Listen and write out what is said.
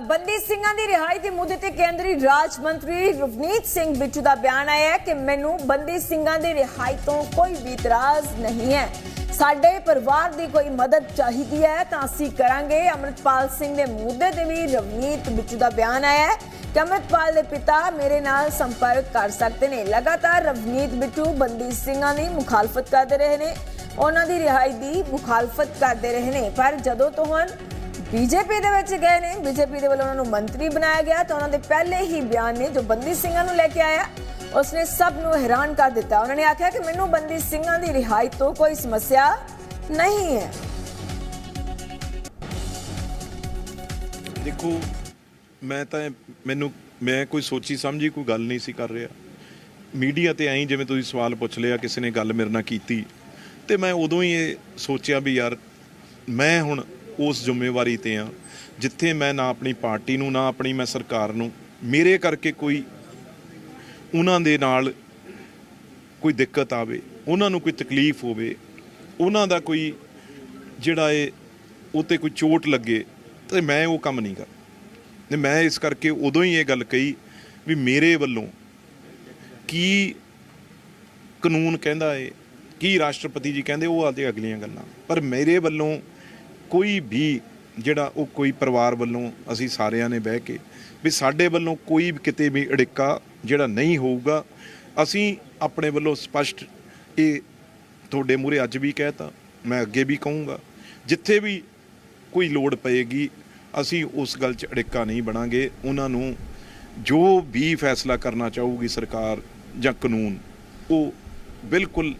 ਬੰਦੀ ਸਿੰਘਾਂ ਦੀ ਰਿਹਾਈ ਦੇ ਮੁੱਦੇ ਤੇ ਕੇਂਦਰੀ ਰਾਜ ਮੰਤਰੀ ਰਵਨੀਤ ਸਿੰਘ ਬਿੱਟੂ ਦਾ ਬਿਆਨ ਆਇਆ ਹੈ ਕਿ ਮੈਨੂੰ ਬੰਦੀ ਸਿੰਘਾਂ ਦੀ ਰਿਹਾਈ ਤੋਂ ਕੋਈ ਵੀ ਇਤਰਾਜ਼ ਨਹੀਂ ਹੈ। ਸਾਡੇ ਪਰਿਵਾਰ ਦੀ ਕੋਈ ਮਦਦ ਚਾਹੀਦੀ ਹੈ ਤਾਂ ਅਸੀਂ ਕਰਾਂਗੇ। ਅਮਰਿਤਪਾਲ ਸਿੰਘ ਦੇ ਮੁੱਦੇ ਤੇ ਵੀ ਰਵਨੀਤ ਬਿੱਟੂ ਦਾ ਬਿਆਨ ਆਇਆ ਹੈ ਕਿ ਅਮਰਿਤਪਾਲ ਦੇ ਪਿਤਾ ਮੇਰੇ ਨਾਲ ਸੰਪਰਕ ਕਰ ਸਕਦੇ ਨੇ। ਲਗਾਤਾਰ ਰਵਨੀਤ ਬਿੱਟੂ ਬੰਦੀ ਸਿੰਘਾਂ ਦੀ ਮੁਖਾਲਫਤ ਕਰਦੇ ਰਹੇ ਨੇ। ਉਹਨਾਂ ਦੀ ਰਿਹਾਈ ਦੀ ਮੁਖਾਲਫਤ ਕਰਦੇ ਰਹੇ ਨੇ। ਪਰ ਜਦੋਂ ਤੋਂ ਹੁਣ ਬੀਜੇਪੀ ਦੇ ਵਿੱਚ ਗਏ ਨੇ। ਬੀਜੇਪੀ ਦੇ ਵੱਲੋਂ ਉਹਨਾਂ ਨੂੰ ਮੰਤਰੀ ਬਣਾਇਆ ਗਿਆ ਤਾਂ ਉਹਨਾਂ ਦੇ ਪਹਿਲੇ ਹੀ ਬਿਆਨ ਨੇ ਜੋ ਬੰਦੀ ਸਿੰਘਾਂ ਨੂੰ ਲੈ ਕੇ ਆਇਆ। ਉਸਨੇ ਸਭ ਨੂੰ ਹੈਰਾਨ ਕਰ ਦਿੱਤਾ। ਉਹਨਾਂ ਨੇ ਆਖਿਆ ਕਿ ਮੈਨੂੰ ਬੰਦੀ ਸਿੰਘਾਂ ਦੀ ਰਿਹਾਈ ਤੋਂ ਕੋਈ ਸਮੱਸਿਆ ਨਹੀਂ ਹੈ। ਦੇਖੋ, ਮੈਂ ਤਾਂ ਮੈਨੂੰ, ਮੈਂ ਕੋਈ ਸੋਚੀ ਸਮਝੀ ਕੋਈ ਗੱਲ ਨਹੀਂ ਸੀ ਕਰ ਰਿਹਾ। ਮੀਡੀਆ ਤੇ ਆਈ ਜਿਵੇਂ ਤੁਸੀਂ ਸਵਾਲ ਪੁੱਛ ਲਿਆ, ਕਿਸੇ ਨੇ ਗੱਲ ਮੇਰੇ ਨਾਲ ਕੀਤੀ। ਤੇ ਮੈਂ ਉਦੋਂ ਹੀ ਇਹ ਸੋਚਿਆ ਵੀ ਯਾਰ, ਮੈਂ ਹੁਣ ਉਸ ਜ਼ਿੰਮੇਵਾਰੀ ਤੇ ਆ ਜਿੱਥੇ ਮੈਂ ਨਾ ਆਪਣੀ ਪਾਰਟੀ ਨੂੰ, ਨਾ ਆਪਣੀ ਮੈਂ ਸਰਕਾਰ ਨੂੰ, ਮੇਰੇ ਕਰਕੇ ਕੋਈ ਉਹਨਾਂ ਦੇ ਨਾਲ ਕੋਈ ਦਿੱਕਤ ਆਵੇ, ਉਹਨਾਂ ਨੂੰ ਕੋਈ ਤਕਲੀਫ ਹੋਵੇ, ਉਹਨਾਂ ਦਾ ਕੋਈ ਜਿਹੜਾ ਇਹ ਉਤੇ ਕੋਈ ਚੋਟ ਲੱਗੇ, ਤੇ ਮੈਂ ਉਹ ਕੰਮ ਨਹੀਂ ਕਰ ਤੇ ਮੈਂ ਇਸ ਕਰਕੇ ਉਦੋਂ ਹੀ ਇਹ ਗੱਲ ਕਹੀ ਵੀ ਮੇਰੇ ਵੱਲੋਂ ਕੀ ਕਾਨੂੰਨ ਕਹਿੰਦਾ ਏ, ਕੀ ਰਾਸ਼ਟਰਪਤੀ ਜੀ ਕਹਿੰਦੇ, ਉਹ ਆਦੇ ਅਗਲੀਆਂ ਗੱਲਾਂ। ਪਰ ਮੇਰੇ ਵੱਲੋਂ ਕੋਈ ਵੀ ਜਿਹੜਾ ਉਹ ਕੋਈ ਪਰਿਵਾਰ ਵੱਲੋਂ ਅਸੀਂ ਸਾਰਿਆਂ ਨੇ ਬਹਿ ਕੇ ਵੀ ਸਾਡੇ ਵੱਲੋਂ ਕੋਈ ਵੀ ਕਿਤੇ ਵੀ ਅੜਿੱਕਾ ਜਿਹੜਾ ਨਹੀਂ ਹੋਊਗਾ, ਅਸੀਂ ਆਪਣੇ ਵੱਲੋਂ ਸਪਸ਼ਟ ਇਹ ਤੁਹਾਡੇ ਮੂਹਰੇ ਅੱਜ ਵੀ ਕਹਿਤਾ, ਮੈਂ ਅੱਗੇ ਵੀ ਕਹੂੰਗਾ, ਜਿੱਥੇ ਵੀ ਕੋਈ ਲੋੜ ਪਏਗੀ, ਅਸੀਂ ਉਸ ਗੱਲ 'ਚ ਅੜਿੱਕਾ ਨਹੀਂ ਬਣਾਂਗੇ। ਉਹਨਾਂ ਨੂੰ ਜੋ ਵੀ ਫੈਸਲਾ ਕਰਨਾ ਚਾਹੂਗੀ ਸਰਕਾਰ ਜਾਂ ਕਾਨੂੰਨ, ਉਹ ਬਿਲਕੁਲ